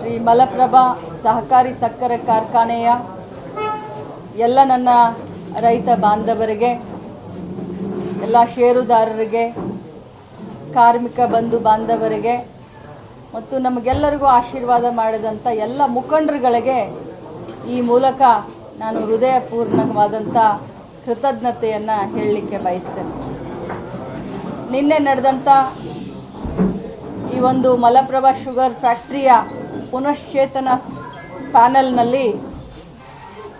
ಶ್ರೀ ಮಲಪ್ರಭಾ ಸಹಕಾರಿ ಸಕ್ಕರೆ ಕಾರ್ಖಾನೆಯ ಎಲ್ಲ ನನ್ನ ರೈತ ಬಾಂಧವರಿಗೆ, ಎಲ್ಲ ಷೇರುದಾರರಿಗೆ, ಕಾರ್ಮಿಕ ಬಂಧು ಬಾಂಧವರಿಗೆ, ಮತ್ತು ನಮಗೆಲ್ಲರಿಗೂ ಆಶೀರ್ವಾದ ಮಾಡಿದಂಥ ಎಲ್ಲ ಮುಖಂಡರುಗಳಿಗೆ ಈ ಮೂಲಕ ನಾನು ಹೃದಯಪೂರ್ಣವಾದಂಥ ಕೃತಜ್ಞತೆಯನ್ನು ಹೇಳಲಿಕ್ಕೆ ಬಯಸ್ತೇನೆ. ನಿನ್ನೆ ನಡೆದಂಥ ಈ ಒಂದು ಮಲಪ್ರಭಾ ಶುಗರ್ ಫ್ಯಾಕ್ಟ್ರಿಯ ಪುನಶ್ಚೇತನ ಪ್ಯಾನೆಲ್ನಲ್ಲಿ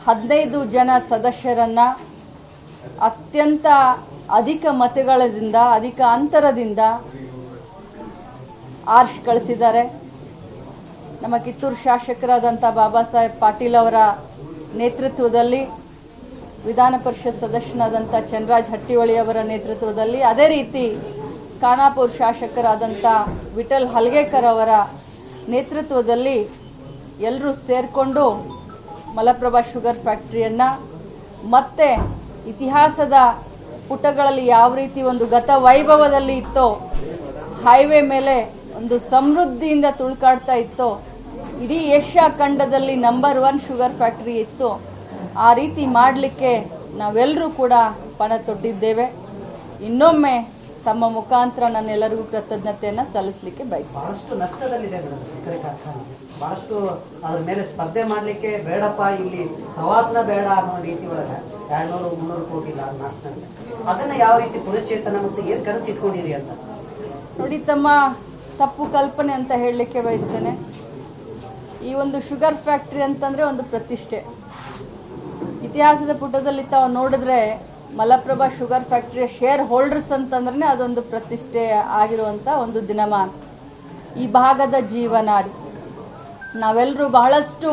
ಹದಿನೈದು ಜನ ಸದಸ್ಯರನ್ನು ಅತ್ಯಂತ ಅಧಿಕ ಮತಗಳಿಂದ ಅಧಿಕ ಅಂತರದಿಂದ ಆರ್ಷ್ ಕಳಿಸಿದ್ದಾರೆ. ನಮ್ಮ ಕಿತ್ತೂರು ಶಾಸಕರಾದಂಥ ಬಾಬಾ ಸಾಹೇಬ್ ಪಾಟೀಲ್ ಅವರ ನೇತೃತ್ವದಲ್ಲಿ, ವಿಧಾನ ಪರಿಷತ್ ಸದಸ್ಯನಾದಂಥ ಚನ್ರಾಜ್ ಹಟ್ಟಿಹೊಳಿ ಅವರ ನೇತೃತ್ವದಲ್ಲಿ, ಅದೇ ರೀತಿ ಖಾನಾಪುರ ಶಾಸಕರಾದಂಥ ವಿಠಲ್ ಹಲ್ಗೇಕರ್ ಅವರ ನೇತೃತ್ವದಲ್ಲಿ ಎಲ್ಲರೂ ಸೇರಿಕೊಂಡು ಮಲಪ್ರಭಾ ಶುಗರ್ ಫ್ಯಾಕ್ಟ್ರಿಯನ್ನು ಮತ್ತೆ ಇತಿಹಾಸದ ಪುಟಗಳಲ್ಲಿ ಯಾವ ರೀತಿ ಒಂದು ಗತ ವೈಭವದಲ್ಲಿ ಇತ್ತೋ, ಹೈವೇ ಮೇಲೆ ಒಂದು ಸಮೃದ್ಧಿಯಿಂದ ತುಳ್ಕಾಡ್ತಾ ಇತ್ತೋ, ಇಡೀ ಏಷ್ಯಾ ಖಂಡದಲ್ಲಿ ನಂಬರ್ ಒನ್ ಶುಗರ್ ಫ್ಯಾಕ್ಟ್ರಿ ಇತ್ತು, ಆ ರೀತಿ ಮಾಡಲಿಕ್ಕೆ ನಾವೆಲ್ಲರೂ ಕೂಡ ಪಣ ತೊಟ್ಟಿದ್ದೇವೆ. ಇನ್ನೊಮ್ಮೆ ತಮ್ಮ ಮುಖಾಂತರ ನನ್ನೆಲ್ಲರಿಗೂ ಕೃತಜ್ಞತೆಯನ್ನು ಸಲ್ಲಿಸಲಿಕ್ಕೆ ಬಯಸ್ತೇನೆ. ಬಹಳಷ್ಟು ನಷ್ಟದಲ್ಲಿದೆ ಮೇಡಮ್ ಸಕ್ಕರೆ ಕಾರ್ಖಾನೆ. ಬಹಳಷ್ಟು ಅದ್ರ ಮೇಲೆ ಸ್ಪರ್ಧೆ ಮಾಡ್ಲಿಕ್ಕೆ ಬೇಡಪ್ಪ ಇಲ್ಲಿ ಸವಾಸನ ಬೇಡ ಅನ್ನೋ ರೀತಿ ಒಳಗೆ ಎರಡ್ನೂರು ಮುನ್ನೂರು ಕೋಟಿ ನಾಲ್ಕನಲ್ಲಿ ಅದನ್ನ ಯಾವ ರೀತಿ ಪುನಶ್ಚೇತನ ಮತ್ತು ಏನ್ ಕನಸು ಇಟ್ಕೊಂಡಿರಿ ಅಂತ? ನೋಡಿ ತಮ್ಮ ತಪ್ಪು ಕಲ್ಪನೆ ಅಂತ ಹೇಳಲಿಕ್ಕೆ ಬಯಸ್ತೇನೆ. ಈ ಒಂದು ಶುಗರ್ ಫ್ಯಾಕ್ಟ್ರಿ ಅಂತಂದ್ರೆ ಒಂದು ಪ್ರತಿಷ್ಠೆ. ಇತಿಹಾಸದ ಪುಟದಲ್ಲಿ ತಾವು ನೋಡಿದ್ರೆ ಮಲಪ್ರಭಾ ಶುಗರ್ ಫ್ಯಾಕ್ಟ್ರಿಯ ಶೇರ್ ಹೋಲ್ಡರ್ಸ್ ಅಂತಂದ್ರೆ ಅದೊಂದು ಪ್ರತಿಷ್ಠೆ ಆಗಿರುವಂಥ ಒಂದು ದಿನಮಾನ. ಈ ಭಾಗದ ಜೀವನಾಡಿ ನಾವೆಲ್ಲರೂ ಬಹಳಷ್ಟು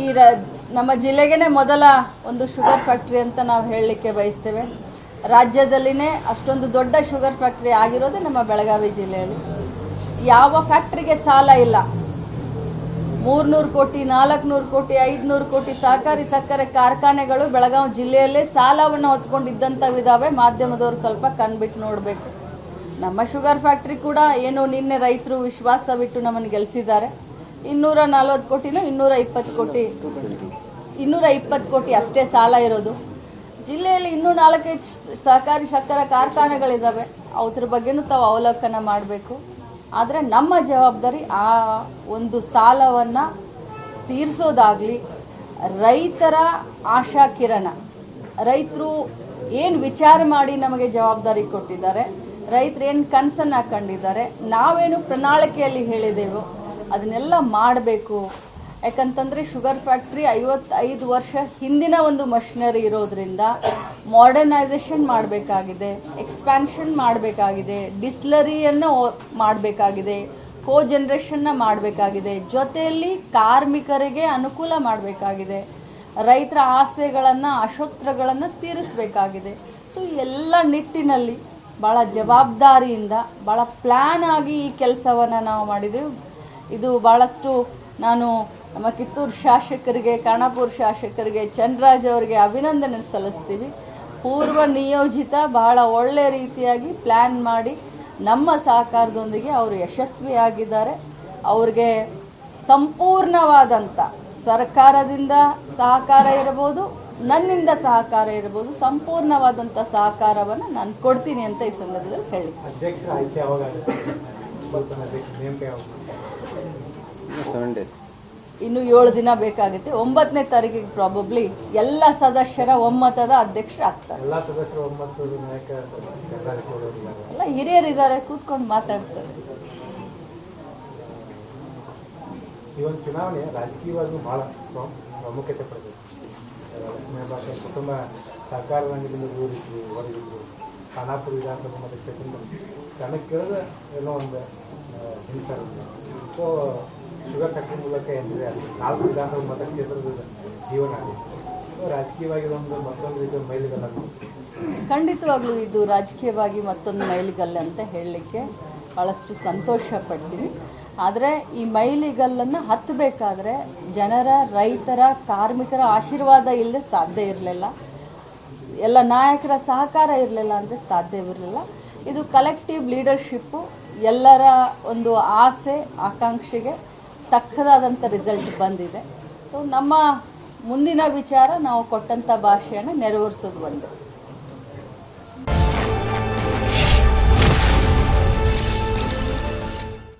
ಈ ನಮ್ಮ ಜಿಲ್ಲೆಗೇನೆ ಮೊದಲ ಒಂದು ಶುಗರ್ ಫ್ಯಾಕ್ಟ್ರಿ ಅಂತ ನಾವು ಹೇಳಲಿಕ್ಕೆ ಬಯಸ್ತೇವೆ. ರಾಜ್ಯದಲ್ಲಿನೇ ಅಷ್ಟೊಂದು ದೊಡ್ಡ ಶುಗರ್ ಫ್ಯಾಕ್ಟ್ರಿ ಆಗಿರೋದೇ ನಮ್ಮ ಬೆಳಗಾವಿ ಜಿಲ್ಲೆಯಲ್ಲಿ. ಯಾವ ಫ್ಯಾಕ್ಟ್ರಿಗೆ ಸಾಲ ಇಲ್ಲ. ಮೂರ್ನೂರು ಕೋಟಿ, ನಾಲ್ಕುನೂರು ಕೋಟಿ, ಐದುನೂರು ಕೋಟಿ ಸಹಕಾರಿ ಸಕ್ಕರೆ ಕಾರ್ಖಾನೆಗಳು ಬೆಳಗಾವಿ ಜಿಲ್ಲೆಯಲ್ಲೇ ಸಾಲವನ್ನು ಹೊತ್ಕೊಂಡಿದ್ದಂಥವಿದಾವೆ ಮಾಧ್ಯಮದವರು ಸ್ವಲ್ಪ ಕಣ್ಬಿಟ್ಟು ನೋಡಬೇಕು. ನಮ್ಮ ಶುಗರ್ ಫ್ಯಾಕ್ಟ್ರಿ ಕೂಡ ಏನು ನಿನ್ನೆ ರೈತರು ವಿಶ್ವಾಸವಿಟ್ಟು ನಮ್ಮನ್ನು ಗೆಲ್ಲಿಸಿದ್ದಾರೆ ಇನ್ನೂರ ನಲ್ವತ್ತು ಕೋಟಿನೂ, ಇನ್ನೂರ ಇಪ್ಪತ್ತು ಕೋಟಿ, ಇನ್ನೂರ ಇಪ್ಪತ್ತು ಕೋಟಿ ಅಷ್ಟೇ ಸಾಲ ಇರೋದು. ಜಿಲ್ಲೆಯಲ್ಲಿ ಇನ್ನೂ ನಾಲ್ಕೈದು ಸಹಕಾರಿ ಸಕ್ಕರೆ ಕಾರ್ಖಾನೆಗಳಿದ್ದಾವೆ ಅದ್ರ ಬಗ್ಗೆನೂ ತಾವು ಅವಲೋಕನ ಮಾಡಬೇಕು. ಆದರೆ ನಮ್ಮ ಜವಾಬ್ದಾರಿ ಆ ಒಂದು ಸಾಲವನ್ನು ತೀರಿಸೋದಾಗಲಿ ರೈತರ ಆಶಾ ಕಿರಣ. ರೈತರು ಏನು ವಿಚಾರ ಮಾಡಿ ನಮಗೆ ಜವಾಬ್ದಾರಿ ಕೊಟ್ಟಿದ್ದಾರೆ, ರೈತರು ಏನು ಕನಸನ್ನು ಕಂಡಿದ್ದಾರೆ, ನಾವೇನು ಪ್ರಣಾಳಿಕೆಯಲ್ಲಿ ಹೇಳಿದೆವೋ ಅದನ್ನೆಲ್ಲ ಮಾಡಬೇಕು. ಯಾಕಂತಂದರೆ ಶುಗರ್ ಫ್ಯಾಕ್ಟ್ರಿ ಐವತ್ತೈದು ವರ್ಷ ಹಿಂದಿನ ಒಂದು ಮಷಿನರಿ ಇರೋದ್ರಿಂದ ಮಾಡರ್ನೈಸೇಷನ್ ಮಾಡಬೇಕಾಗಿದೆ ಎಕ್ಸ್ಪ್ಯಾನ್ಷನ್ ಮಾಡಬೇಕಾಗಿದೆ ಡಿಸ್ಲರಿಯನ್ನು ಮಾಡಬೇಕಾಗಿದೆ ಕೋ ಜನ್ರೇಷನ್ನ ಮಾಡಬೇಕಾಗಿದೆ, ಜೊತೆಯಲ್ಲಿ ಕಾರ್ಮಿಕರಿಗೆ ಅನುಕೂಲ ಮಾಡಬೇಕಾಗಿದೆ, ರೈತರ ಆಸೆಗಳನ್ನು, ಅಶೋತ್ರಗಳನ್ನು ತೀರಿಸಬೇಕಾಗಿದೆ. ಸೊ ಎಲ್ಲ ನಿಟ್ಟಿನಲ್ಲಿ ಭಾಳ ಜವಾಬ್ದಾರಿಯಿಂದ ಭಾಳ ಪ್ಲ್ಯಾನ್ ಆಗಿ ಈ ಕೆಲಸವನ್ನು ನಾವು ಮಾಡಿದೆವು. ಇದು ಭಾಳಷ್ಟು ನಾನು ನಮ್ಮ ಕಿತ್ತೂರು ಶಾಸಕರಿಗೆ, ಖಾನಾಪುರ ಶಾಸಕರಿಗೆ, ಚನ್ರಾಜ್ ಅವರಿಗೆ ಅಭಿನಂದನೆ ಸಲ್ಲಿಸ್ತೀವಿ. ಪೂರ್ವ ನಿಯೋಜಿತ ಬಹಳ ಒಳ್ಳೆ ರೀತಿಯಾಗಿ ಪ್ಲ್ಯಾನ್ ಮಾಡಿ ನಮ್ಮ ಸಹಕಾರದೊಂದಿಗೆ ಅವರು ಯಶಸ್ವಿಯಾಗಿದ್ದಾರೆ. ಅವ್ರಿಗೆ ಸಂಪೂರ್ಣವಾದಂಥ ಸರ್ಕಾರದಿಂದ ಸಹಕಾರ ಇರಬಹುದು ನನ್ನಿಂದ ಸಹಕಾರ ಇರಬಹುದು ಸಂಪೂರ್ಣವಾದಂಥ ಸಹಕಾರವನ್ನು ನಾನು ಕೊಡ್ತೀನಿ ಅಂತ ಈ ಸಂದರ್ಭದಲ್ಲಿ ಹೇಳಿ. ಅಧ್ಯಕ್ಷರ ಆಯ್ಕೆ ಯಾವಾಗ? ಆಗುತ್ತೆ ನೂತನ ನೇಮಕ ಯಾವಾಗ? ಸೆವೆನ್ ಡೇಸ್ ಇನ್ನು ಏಳು ದಿನ ಬೇಕಾಗುತ್ತೆ. ಒಂಬತ್ತನೇ ತಾರೀಕಿಗೆ ಪ್ರಾಬಬ್ಲಿ ಎಲ್ಲ ಸದಸ್ಯರ ಒಮ್ಮತದ ಅಧ್ಯಕ್ಷರಾಗ್ತಾರೆ ಎಲ್ಲಾ ಹಿರಿಯರಿದ್ದಾರೆ ಕೂತ್ಕೊಂಡು ಮಾತಾಡ್ತಾರೆ. ಈ ಒಂದು ಚುನಾವಣೆ ರಾಜಕೀಯವಾಗಿ ಬಹಳ ಪ್ರ- ಪ್ರಾಮುಖ್ಯತೆ ಪಡೆದಿದೆ. ಭಾಷೆ ಕುಟುಂಬ ಸರ್ಕಾರ ರಂಗದಿಂದ ದೂರಿದ್ರು ಹೊರಗಿದ್ರು ಖಾನಾಪುರ ವಿಧಾನಸಭಾ ಜನಕ್ಕೆ ಕೇಳಿದ್ರೆ ಏನೋ ಒಂದು ಶುಗರ್ ಫ್ಯಾಕ್ಟ್ರಿ ಮೂಲಕ ಏನಿದೆ ನಾಲ್ಕು ವಿಧಾನದ ಮತಕ್ಷೇತ್ರದ ಜೀವನ ಆಗಿದೆ ರಾಜಕೀಯವಾಗಿ ಇದೊಂದು ಮತ್ತೊಂದು ರೀತಿಯ ಮೈಲಿಗಲ್ಲ ಖಂಡಿತವಾಗ್ಲೂ ಇದು ರಾಜಕೀಯವಾಗಿ ಮತ್ತೊಂದು ಮೈಲಿಗಲ್ಲು ಅಂತ ಹೇಳಲಿಕ್ಕೆ ಬಹಳಷ್ಟು ಸಂತೋಷ ಪಡ್ತೀನಿ. ಆದರೆ ಈ ಮೈಲಿಗಲ್ಲನ್ನು ಹತ್ತಬೇಕಾದ್ರೆ ಜನರ, ರೈತರ, ಕಾರ್ಮಿಕರ ಆಶೀರ್ವಾದ ಇಲ್ಲದೆ ಸಾಧ್ಯ ಇರಲಿಲ್ಲ. ಎಲ್ಲ ನಾಯಕರ ಸಹಕಾರ ಇರಲಿಲ್ಲ ಅಂದರೆ ಸಾಧ್ಯವಿರಲಿಲ್ಲ ಇದು ಕಲೆಕ್ಟಿವ್ ಲೀಡರ್ಶಿಪ್ಪು ಎಲ್ಲರ ಒಂದು ಆಸೆ, ಆಕಾಂಕ್ಷೆಗೆ ತಕ್ಕದಾದಂಥ ರಿಸಲ್ಟ್ ಬಂದಿದೆ. ಸೊ ನಮ್ಮ ಮುಂದಿನ ವಿಚಾರ ನಾವು ಕೊಟ್ಟಂಥ ಭಾಷೆಯನ್ನು ನೆರವೇರಿಸೋದು ಒಂದು.